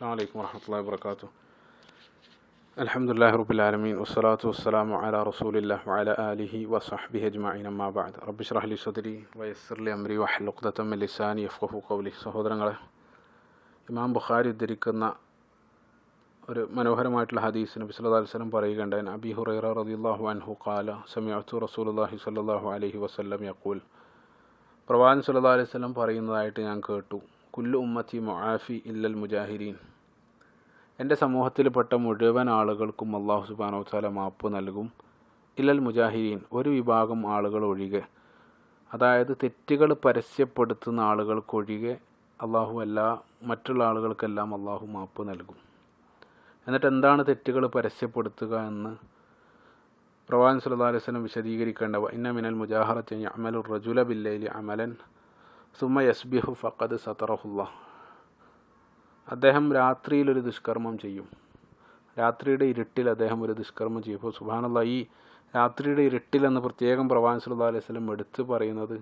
അസ്സാം വലൈക്കും വർഹമത്തല്ലാ വാത്തു അലഹമുല്ലാ റബുലാലമീൻ വസ്സലാത്തു വസ്സലാം അല റസൂലില്ല വല അലിഹി വസഹബി അജ്മീൻ അമ്മാബാദ് റബ്ബിഷ് റഹ്ലി സുദരി വയസ്സർലി അമ്രി വഹലുഖ്ദത്തം ലിസാനി യഫ്ഖഫു കൗലി സഹോദരങ്ങളെ ഇമാം ബുഖാരി ഉദ്ധരിക്കുന്ന ഒരു മനോഹരമായിട്ടുള്ള ഹദീസ് നബി സല്ലാ വസ്ലം പറയുകയുണ്ടായി. അബി ഹുറൈറ റളിയല്ലാഹു അൻഹു ഖാല സമിഅത്തു റസൂലുല്ലാഹി സല്ലാഹു അലൈഹി വസല്ലം യഖൂൽ. പ്രവാചൻ സല്ലല്ലാഹു അലൈഹി വസല്ലം പറയുന്നതായിട്ട് ഞാൻ കേട്ടു. കുല്ലു ഉമ്മത്തി മുആഫി ഇല്ലൽ മുജാഹിരീൻ എന്റെ സമൂഹത്തിൽപ്പെട്ട മുഴുവൻ ആളുകൾക്കും അള്ളാഹു സുബാനോ താല മാപ്പ് നൽകും. ഇല്ലൽ മുജാഹിദീൻ ഒരു വിഭാഗം ആളുകൾ ഒഴികെ. അതായത് തെറ്റുകൾ പരസ്യപ്പെടുത്തുന്ന ആളുകൾക്കൊഴികെ അള്ളാഹു എല്ലാ മറ്റുള്ള ആളുകൾക്കെല്ലാം അള്ളാഹു മാപ്പ് നൽകും. എന്നിട്ട് എന്താണ് തെറ്റുകൾ പരസ്യപ്പെടുത്തുക എന്ന് പ്രവാൻ സല്ലല്ലാഹു അലൈഹി വസല്ലം വിശദീകരിക്കേണ്ട. ഇന്ന മിനൽ മുജാഹറത്ത് അമലുർ റജുല ബില്ലൈലി അമലൻ സുമ യസ്ബിഹു ഫഖദ് സതറഹുല്ല അദ്ദേഹം രാത്രിയിൽ ഒരു ദുഷ്കർമ്മം ചെയ്യും. രാത്രിയുടെ ഇരുട്ടിൽ അദ്ദേഹം ഒരു ദുഷ്കർമ്മം ചെയ്യും. ഇപ്പോൾ സുബാനുള്ള ഈ രാത്രിയുടെ ഇരുട്ടിൽ എന്ന് പ്രത്യേകം പ്രവാൻ സല്ലല്ലാഹു അലൈഹി സ്വലം എടുത്തു പറയുന്നത്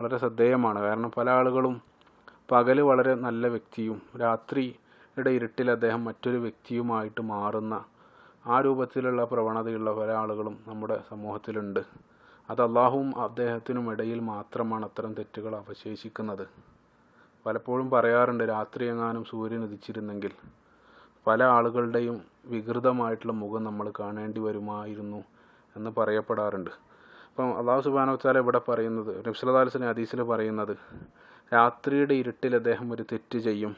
വളരെ ശ്രദ്ധേയമാണ്. കാരണം പല ആളുകളും പകൽ വളരെ നല്ല വ്യക്തിയും രാത്രിയുടെ ഇരുട്ടിൽ അദ്ദേഹം മറ്റൊരു വ്യക്തിയുമായിട്ട് മാറുന്ന ആ രൂപത്തിലുള്ള പ്രവണതയുള്ള പല ആളുകളും നമ്മുടെ സമൂഹത്തിലുണ്ട്. അത് അള്ളാഹുവും അദ്ദേഹത്തിനും ഇടയിൽ മാത്രമാണ് അത്തരം തെറ്റുകൾ അവശേഷിക്കുന്നത്. പലപ്പോഴും പറയാറുണ്ട് രാത്രി എങ്ങാനും സൂര്യൻ ഉദിച്ചിരുന്നെങ്കിൽ. പല ആളുകളുടെയും വികൃതമായിട്ടുള്ള മുഖം നമ്മൾ കാണേണ്ടി വരുമായിരുന്നു എന്ന് പറയപ്പെടാറുണ്ട്. അപ്പം അള്ളാഹു സുബാനോച്ചാല ഇവിടെ പറയുന്നത് നബ്സലാലിസിന് ഹദീസിൽ പറയുന്നത് രാത്രിയുടെ ഇരുട്ടിൽ അദ്ദേഹം ഒരു തെറ്റ് ചെയ്യും.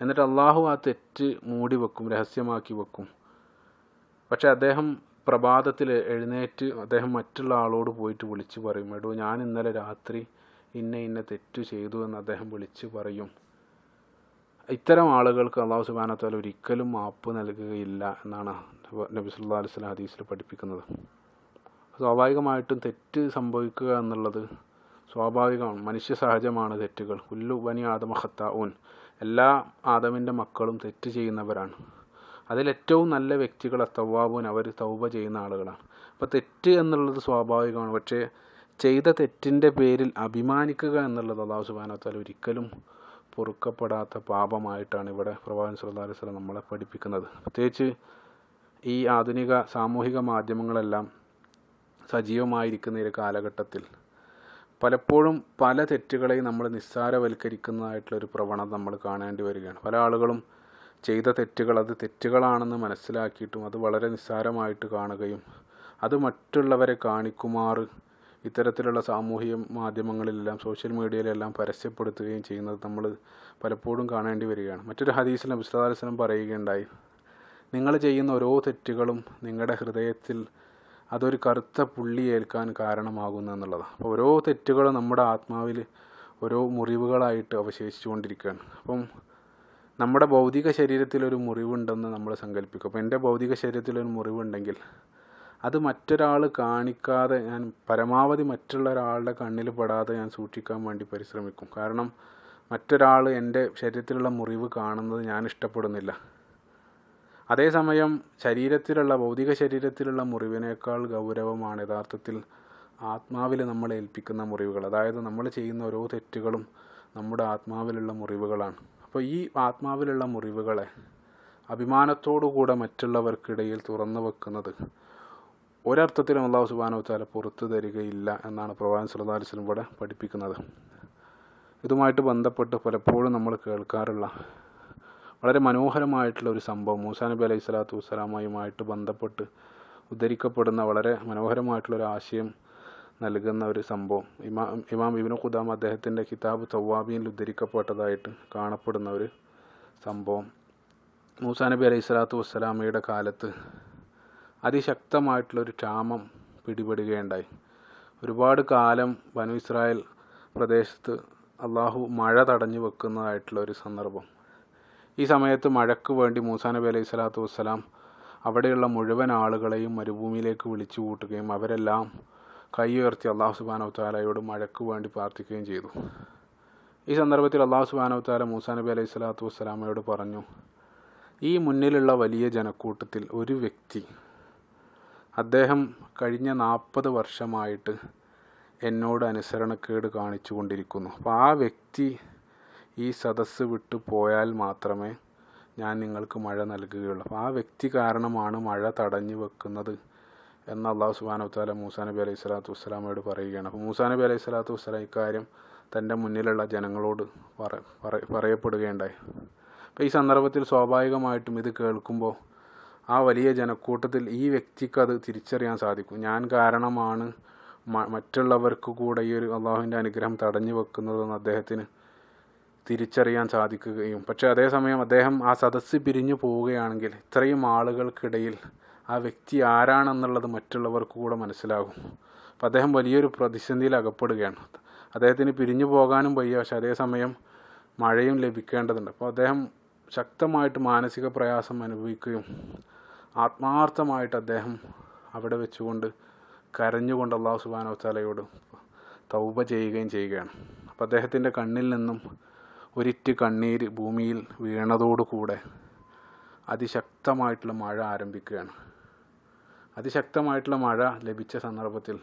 എന്നിട്ട് അള്ളാഹു ആ തെറ്റ് മൂടി വെക്കും രഹസ്യമാക്കി വെക്കും. പക്ഷേ അദ്ദേഹം പ്രഭാതത്തിൽ എഴുന്നേറ്റ് അദ്ദേഹം മറ്റുള്ള ആളോട് പോയിട്ട് വിളിച്ചു പറയും എടോ ഞാൻ ഇന്നലെ രാത്രി ഇന്ന ഇന്ന തെറ്റു ചെയ്തു എന്ന് അദ്ദേഹം വിളിച്ചു പറയും. ഇത്തരം ആളുകൾക്ക് അള്ളാഹു സുബാനത്താൽ ഒരിക്കലും മാപ്പ് നൽകുകയില്ല എന്നാണ് നബി സുല്ലാ അലൈഹി സ്വലം ഹദീസിൽ പഠിപ്പിക്കുന്നത്. സ്വാഭാവികമായിട്ടും തെറ്റ് സംഭവിക്കുക എന്നുള്ളത് സ്വാഭാവികമാണ് മനുഷ്യ സഹജമാണ് തെറ്റുകൾ. കുല്ലു ബനി ആദമ ഖത്താഊൻ എല്ലാ ആദമിന്റെ മക്കളും തെറ്റ് ചെയ്യുന്നവരാണ്. അതിലേറ്റവും നല്ല വ്യക്തികൾ തവാബൂൻ അവർ തൗബ ചെയ്യുന്ന ആളുകളാണ്. അപ്പോൾ തെറ്റ് എന്നുള്ളത് സ്വാഭാവികമാണ്. പക്ഷേ ചെയ്ത തെറ്റിന്റെ പേരിൽ അഭിമാനിക്കുക എന്നുള്ളത് അള്ളാഹു സുബാനത്താൽ ഒരിക്കലും പൊറുക്കപ്പെടാത്ത പാപമായിട്ടാണ് ഇവിടെ പ്രവാചൻ സുല്ലാ അലൈഹി വസല്ലം നമ്മളെ പഠിപ്പിക്കുന്നത്. പ്രത്യേകിച്ച് ഈ ആധുനിക സാമൂഹിക മാധ്യമങ്ങളെല്ലാം സജീവമായിരിക്കുന്ന ഒരു കാലഘട്ടത്തിൽ പലപ്പോഴും പല തെറ്റുകളെയും നമ്മൾ നിസ്സാരവൽക്കരിക്കുന്നതായിട്ടുള്ളൊരു പ്രവണത നമ്മൾ കാണേണ്ടി വരികയാണ്. പല ആളുകളും ചെയ്ത തെറ്റുകൾ അത് തെറ്റുകളാണെന്ന് മനസ്സിലാക്കിയിട്ടും അത് വളരെ നിസ്സാരമായിട്ട് കാണുകയും അത് മറ്റുള്ളവരെ കാണിക്കുമാറ് ഇത്തരത്തിലുള്ള സാമൂഹിക മാധ്യമങ്ങളിലെല്ലാം സോഷ്യൽ മീഡിയയിലെല്ലാം പരസ്യപ്പെടുത്തുകയും ചെയ്യുന്നത് നമ്മൾ പലപ്പോഴും കാണേണ്ടി വരികയാണ്. മറ്റൊരു ഹദീസിൽ അബുസ്ലാസ്ലം പറയുകയുണ്ടായി നിങ്ങൾ ചെയ്യുന്ന ഓരോ തെറ്റുകളും നിങ്ങളുടെ ഹൃദയത്തിൽ അതൊരു കറുത്ത പുള്ളി ഏൽക്കാൻ കാരണമാകുന്നു എന്നുള്ളതാണ് അപ്പോൾ ഓരോ തെറ്റുകളും നമ്മുടെ ആത്മാവിൽ ഓരോ മുറിവുകളായിട്ട് അവശേഷിച്ചുകൊണ്ടിരിക്കുകയാണ്. അപ്പം നമ്മുടെ ഭൗതിക ശരീരത്തിൽ ഒരു മുറിവുണ്ടെന്ന് നമ്മൾ സങ്കല്പിക്കും. അപ്പോൾ എന്റെ ഭൗതിക ശരീരത്തിൽ ഒരു മുറിവുണ്ടെങ്കിൽ അത് മറ്റൊരാൾ കാണിക്കാതെ ഞാൻ പരമാവധി മറ്റുള്ള ഒരാളുടെ കണ്ണിൽ പെടാതെ ഞാൻ സൂക്ഷിക്കാൻ വേണ്ടി പരിശ്രമിക്കും. കാരണം മറ്റൊരാൾ എന്റെ ശരീരത്തിലുള്ള മുറിവ് കാണുന്നത് ഞാൻ ഇഷ്ടപ്പെടുന്നില്ല. അതേസമയം ശരീരത്തിലുള്ള ഭൗതിക ശരീരത്തിലുള്ള മുറിവിനേക്കാൾ ഗൗരവമാണ് യഥാർത്ഥത്തിൽ ആത്മാവിൽ നമ്മൾ ഏൽപ്പിക്കുന്ന മുറിവുകൾ. അതായത് നമ്മൾ ചെയ്യുന്ന ഓരോ തെറ്റുകളും നമ്മുടെ ആത്മാവിലുള്ള മുറിവുകളാണ്. അപ്പോൾ ഈ ആത്മാവിലുള്ള മുറിവുകളെ അഭിമാനത്തോടുകൂടെ മറ്റുള്ളവർക്കിടയിൽ തുറന്നു വെക്കുന്നത് ഒരർത്ഥത്തിലും അള്ളാഹു സുബാനോ താല പുറത്തു തരികയില്ല എന്നാണ് പ്രവാൻ സുലതാലിസ്ലും ഇവിടെ പഠിപ്പിക്കുന്നത്. ഇതുമായിട്ട് ബന്ധപ്പെട്ട് പലപ്പോഴും നമ്മൾ കേൾക്കാറുള്ള വളരെ മനോഹരമായിട്ടുള്ള ഒരു സംഭവം. മൂസാ നബി അലൈഹി സ്വലാത്തു വസ്സലാമയുമായിട്ട് ബന്ധപ്പെട്ട് ഉദ്ധരിക്കപ്പെടുന്ന വളരെ മനോഹരമായിട്ടുള്ള ഒരു ആശയം നൽകുന്ന ഒരു സംഭവം. ഇമാം ഇമാം ഇബിനു ഖുദാം അദ്ദേഹത്തിന്റെ കിതാബ് തവാബിയിൽ ഉദ്ധരിക്കപ്പെട്ടതായിട്ട് കാണപ്പെടുന്ന ഒരു സംഭവം. മൂസാ നബി അലൈഹി സ്വലാത്തു വസ്സലാമയുടെ കാലത്ത് അതിശക്തമായിട്ടുള്ളൊരു ക്ഷാമം പിടിപെടുകയുണ്ടായി. ഒരുപാട് കാലം വനു ഇസ്രായേൽ പ്രദേശത്ത് അള്ളാഹു മഴ തടഞ്ഞു വെക്കുന്നതായിട്ടുള്ള ഒരു സന്ദർഭം. ഈ സമയത്ത് മഴയ്ക്ക് വേണ്ടി മൂസാ നബി അലൈഹി സ്വലാത്തു വസ്സലാം അവിടെയുള്ള മുഴുവൻ ആളുകളെയും മരുഭൂമിയിലേക്ക് വിളിച്ചു കൂട്ടുകയും അവരെല്ലാം കൈ ഉയർത്തി അള്ളാഹു സുബാനവ് താലയോട് മഴയ്ക്ക് വേണ്ടി പ്രാർത്ഥിക്കുകയും ചെയ്തു. ഈ സന്ദർഭത്തിൽ അള്ളാഹു സുബാനവ് താല മൂസാ നബി അലൈഹി സ്വലാത്തു വസ്സലാമയോട് പറഞ്ഞു ഈ മുന്നിലുള്ള വലിയ ജനക്കൂട്ടത്തിൽ ഒരു വ്യക്തി അദ്ദേഹം കഴിഞ്ഞ നാൽപ്പത് വർഷമായിട്ട് എന്നോട് അനുസരണക്കേട് കാണിച്ചു കൊണ്ടിരിക്കുന്നു അപ്പോൾ ആ വ്യക്തി ഈ സദസ്സ് വിട്ടു പോയാൽ മാത്രമേ ഞാൻ നിങ്ങൾക്ക് മഴ നൽകുകയുള്ളൂ. അപ്പോൾ ആ വ്യക്തി കാരണമാണ് മഴ തടഞ്ഞു വെക്കുന്നത് എന്ന് അള്ളാഹു സുബാനു താല മൂസാ നബി അലൈഹി സ്വലാത്തു വസ്സലാമയോട് പറയുകയാണ്. അപ്പോൾ മൂസാ നബി അലൈഹി സ്വലാത്തു വസ്സലാം ഇക്കാര്യം തന്റെ മുന്നിലുള്ള ജനങ്ങളോട് പറ പറ- പറയപ്പെടുകയുണ്ടായി. അപ്പോൾ ഈ സന്ദർഭത്തിൽ സ്വാഭാവികമായിട്ടും ഇത് കേൾക്കുമ്പോൾ ആ വലിയ ജനക്കൂട്ടത്തിൽ ഈ വ്യക്തിക്ക് അത് തിരിച്ചറിയാൻ സാധിക്കും. ഞാൻ കാരണമാണ് മറ്റുള്ളവർക്ക് കൂടെ ഈ ഒരു അള്ളാഹുവിന്റെ അനുഗ്രഹം തടഞ്ഞു വെക്കുന്നതെന്ന് അദ്ദേഹത്തിന് തിരിച്ചറിയാൻ സാധിക്കുകയും. പക്ഷേ അതേസമയം അദ്ദേഹം ആ സദസ്സ് പിരിഞ്ഞു പോവുകയാണെങ്കിൽ ഇത്രയും ആളുകൾക്കിടയിൽ ആ വ്യക്തി ആരാണെന്നുള്ളത് മറ്റുള്ളവർക്ക് കൂടെ മനസ്സിലാകും. അപ്പം അദ്ദേഹം വലിയൊരു പ്രതിസന്ധിയിൽ അകപ്പെടുകയാണ്. അദ്ദേഹത്തിന് പിരിഞ്ഞു പോകാനും വയ്യ. പക്ഷെ അതേസമയം മഴയും ലഭിക്കേണ്ടതുണ്ട്. അപ്പോൾ അദ്ദേഹം ശക്തമായിട്ട് മാനസിക പ്രയാസം അനുഭവിക്കുകയും ആത്മാർത്ഥമായിട്ട് അദ്ദേഹം അവിടെ വെച്ചുകൊണ്ട് കരഞ്ഞുകൊണ്ട് അള്ളാഹു സുബാനോ തലയോട് തൗബ ചെയ്യുകയും ചെയ്യുകയാണ്. അപ്പോൾ അദ്ദേഹത്തിന്റെ കണ്ണിൽ നിന്നും ഒരിറ്റ് കണ്ണീർ ഭൂമിയിൽ വീണതോടുകൂടെ അതിശക്തമായിട്ടുള്ള മഴ ആരംഭിക്കുകയാണ്. അതിശക്തമായിട്ടുള്ള മഴ ലഭിച്ച സന്ദർഭത്തിൽ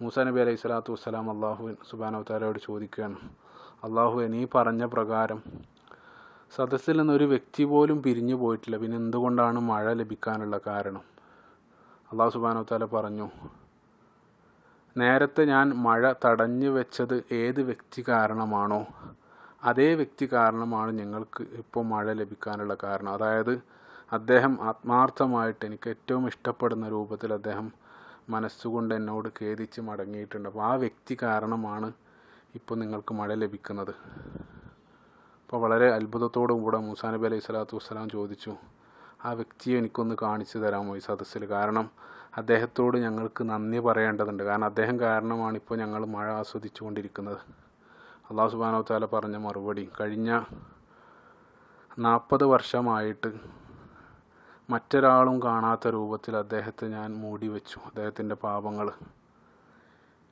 മൂസ നബി അലൈഹി സ്വലാത്തു വസ്സലാം അള്ളാഹു സുബാനോ താലയോട് ചോദിക്കുകയാണ് അള്ളാഹു നീ പറഞ്ഞ പ്രകാരം സദസ്സിൽ നിന്ന് ഒരു വ്യക്തി പോലും പിരിഞ്ഞു പോയിട്ടില്ല. പിന്നെ എന്തുകൊണ്ടാണ് മഴ ലഭിക്കാനുള്ള കാരണം? അള്ളാഹു സുബാനോത്താല താല പറഞ്ഞു നേരത്തെ ഞാൻ മഴ തടഞ്ഞു വെച്ചത് ഏത് വ്യക്തി കാരണമാണോ അതേ വ്യക്തി കാരണമാണ് ഞങ്ങൾക്ക് ഇപ്പോൾ മഴ ലഭിക്കാനുള്ള കാരണം. അതായത് അദ്ദേഹം ആത്മാർത്ഥമായിട്ട് എനിക്ക് ഏറ്റവും ഇഷ്ടപ്പെടുന്ന രൂപത്തിൽ അദ്ദേഹം മനസ്സുകൊണ്ട് എന്നോട് ഖേദിച്ച് മടങ്ങിയിട്ടുണ്ട്. അപ്പോൾ ആ വ്യക്തി കാരണമാണ് ഇപ്പോൾ നിങ്ങൾക്ക് മഴ ലഭിക്കുന്നത്. അപ്പോൾ വളരെ അത്ഭുതത്തോടും കൂടെ മൂസാ നബി അലൈഹി സ്വലാത്തു വസ്സലാം ചോദിച്ചു ആ വ്യക്തിയെ എനിക്കൊന്ന് കാണിച്ചു തരാമോ ഈ സദസ്സിൽ? കാരണം അദ്ദേഹത്തോട് ഞങ്ങൾക്ക് നന്ദി പറയേണ്ടതുണ്ട്. കാരണം അദ്ദേഹം കാരണമാണ് ഇപ്പോൾ ഞങ്ങൾ മഴ ആസ്വദിച്ചു കൊണ്ടിരിക്കുന്നത് അള്ളാഹു സുബാനോ താല പറഞ്ഞ മറുപടി കഴിഞ്ഞ നാൽപ്പത് വർഷമായിട്ട് മറ്റൊരാളും കാണാത്ത രൂപത്തിൽ അദ്ദേഹത്തെ ഞാൻ മൂടി വെച്ചു അദ്ദേഹത്തിന്റെ പാപങ്ങൾ.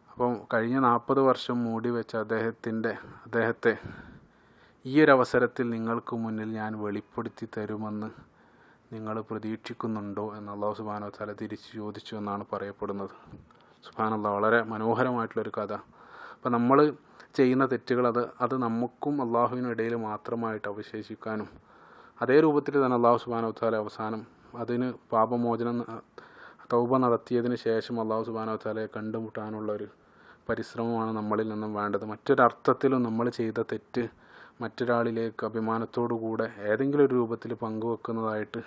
അപ്പം കഴിഞ്ഞ നാൽപ്പത് വർഷം മൂടി വെച്ച അദ്ദേഹത്തിന്റെ അദ്ദേഹത്തെ ഈ ഒരു അവസരത്തിൽ നിങ്ങൾക്ക് മുന്നിൽ ഞാൻ വെളിപ്പെടുത്തി തരുമെന്ന് നിങ്ങൾ പ്രതീക്ഷിക്കുന്നുണ്ടോ എന്ന് സുബാനോ തല തിരിച്ച് ചോദിച്ചു എന്നാണ് പറയപ്പെടുന്നത്. സുബാനുള്ള വളരെ മനോഹരമായിട്ടുള്ളൊരു കഥ. അപ്പം നമ്മൾ ചെയ്യുന്ന തെറ്റുകൾ അത് അത് നമുക്കും അള്ളാഹുവിനും ഇടയിൽ മാത്രമായിട്ട് അവശേഷിക്കാനും അതേ രൂപത്തിൽ തന്നെ അള്ളാഹു സുബാനോ താല അവസാനം അതിന് പാപമോചനം തൗബ നടത്തിയതിന് ശേഷം അള്ളാഹു സുബാനോ താലയെ കണ്ടുമുട്ടാനുള്ള ഒരു പരിശ്രമമാണ് നമ്മളിൽ നിന്നും വേണ്ടത്. മറ്റൊരർത്ഥത്തിലും നമ്മൾ ചെയ്ത തെറ്റ് മറ്റൊരാളിലേക്ക് അഭിമാനത്തോടു കൂടെ ഏതെങ്കിലും ഒരു രൂപത്തിൽ പങ്കുവെക്കുന്നതായിട്ട്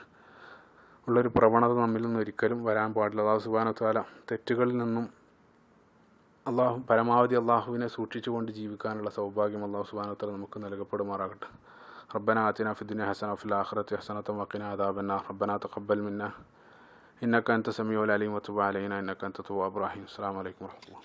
ഉള്ളൊരു പ്രവണത നമ്മിൽ നിന്ന് ഒരിക്കലും വരാൻ പാടില്ല അള്ളാഹു സുബാനോ താല തെറ്റുകളിൽ നിന്നും അള്ളാഹു പരമാവധി അള്ളാഹുവിനെ സൂക്ഷിച്ചുകൊണ്ട് ജീവിക്കാനുള്ള സൗഭാഗ്യം അള്ളാഹു സുബാനോ താല നമുക്ക് നൽകപ്പെടുമാറാകട്ടെ ربنا آتنا في الدنيا حسنة وفي الآخرة حسنة وقنا عذاب النار ربنا تقبل منا إنك أنت السميع العليم وتب علينا إنك أنت التواب الرحيم السلام عليكم ورحمة الله